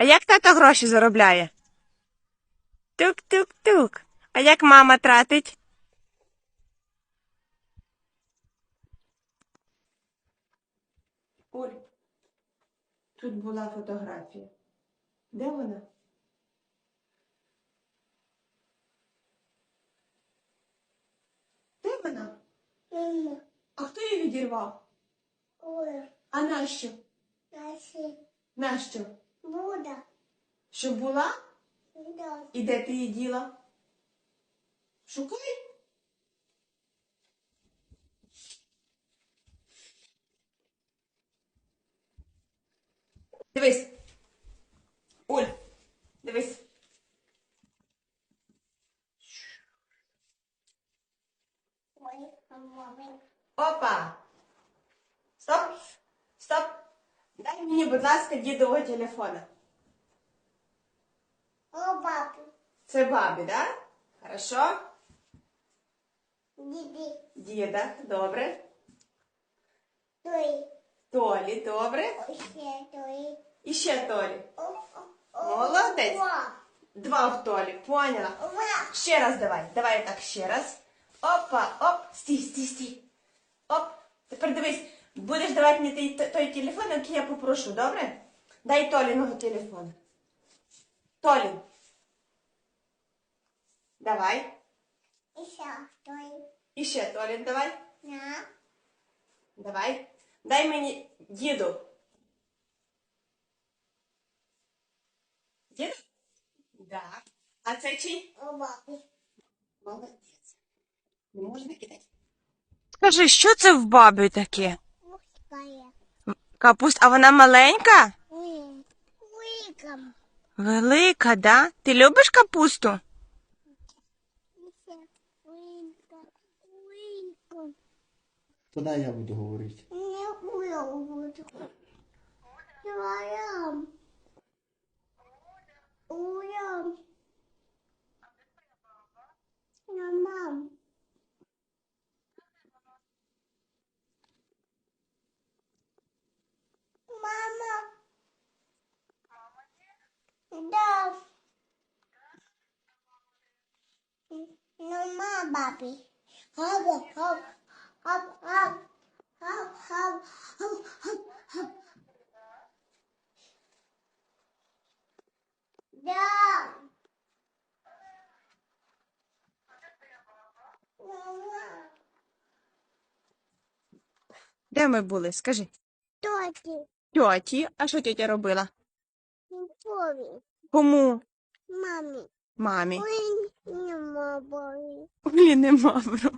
А як тато гроші заробляє? Тук-тук-тук. А як мама тратить? Оль, тут була фотографія. Де вона? Де вона? Мама, А хто її відірвав? ой, А нащо? наші Нащо? Буда, Щоб була? да, І де ти її діла? Шукай. Дивись. Оль, дивись. Опа. Стоп. Стоп. Дай мені, будь ласка, дідового телефона. о, папу, Це бабі, да? Хорошо? діди, Діда, добре. той, Толі, добре. ой, ще той, І ще Толі. о, о, о, Молодець. Ва, Два в Толі, поняла. ва, Ще раз давай. Давай так ще раз. Опа, оп, стій, стій, стій. Оп. Тепер дивись, будеш давати мені той, той телефон, який я попрошу, добре? Дай Толіного телефон. Толі. Давай. і ще той, І ще Толін, давай. на, Давай. Дай мені діду. Дід? Да. А це чий? папі, Молодець. Не можна кидати. Скажи, що це в бабі таке? Капуста, а вона маленька? Велика. Велика, да? Ти любиш капусту? Велика. Тоді я буду говорити. Не буду говорити. Бабі. Хоп, хоп, хоп, хоп, хоп, хоп, хоп, хоп, хоп. Да. Де ми були? Скажи. Тоті. Тьоті, а що тьотя робила? Пові. Кому? Мамі. Мамі. Ой, Немабро. Блин, немабро.